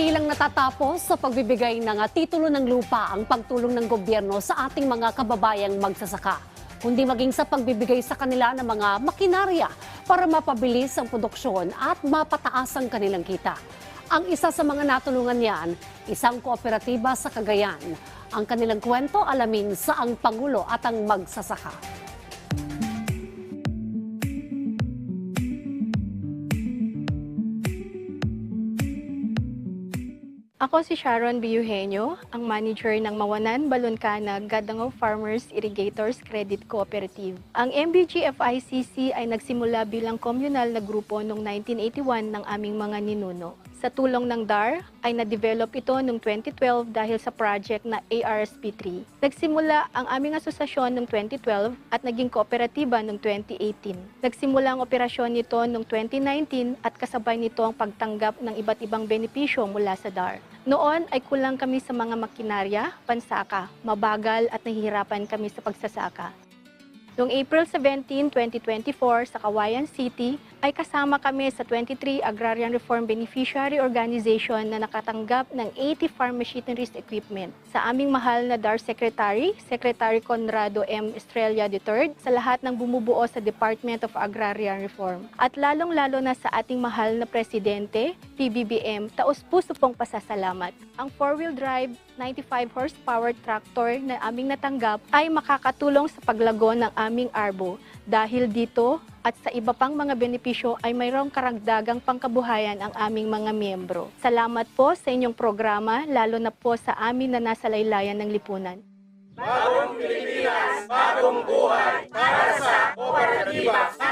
Hindi lang natatapos sa pagbibigay ng ah, titulo ng lupa ang pagtulong ng gobyerno sa ating mga kababayang magsasaka, kundi maging sa pagbibigay sa kanila ng mga makinarya para mapabilis ang produksyon at mapataas ang kanilang kita. Ang isa sa mga natulungan niyan, isang kooperatiba sa Cagayan. Ang kanilang kwento alamin sa ang Pangulo at ang magsasaka. Ako si Sharon B. Eugenio, ang manager ng Mawanan, Baloncanag, Gadangaw Farmers Irrigators Credit Cooperative. Ang MBGFICC ay nagsimula bilang komunal na grupo noong 1981 ng aming mga ninuno. Sa tulong ng DAR ay na-develop ito noong 2012 dahil sa project na ARSP3. Nagsimula ang aming asosasyon noong 2012 at naging kooperatiba noong 2018. Nagsimula ang operasyon nito noong 2019 at kasabay nito ang pagtanggap ng iba't ibang benepisyo mula sa DAR. Noon ay kulang kami sa mga makinarya, pansaka, mabagal at nahihirapan kami sa pagsasaka. Noong April 17, 2024 sa Kawayan City ay kasama kami sa 23 Agrarian Reform Beneficiary Organization na nakatanggap ng 80 farm machineries equipment. Sa aming mahal na DAR Secretary, Secretary Conrado M. Estrella III, sa lahat ng bumubuo sa Department of Agrarian Reform. At lalong-lalo na sa ating mahal na Presidente, PBBM, taos-puso pong pasasalamat. Ang four-wheel drive 95 horsepower tractor na aming natanggap ay makakatulong sa paglago ng aming arbo dahil dito at sa iba pang mga benepisyo ay mayroong karagdagang pangkabuhayan ang aming mga miyembro. Salamat po sa inyong programa, lalo na po sa amin na nasa laylayan ng lipunan. Bagong Pilipinas, bagong buhay para sa kooperatiba.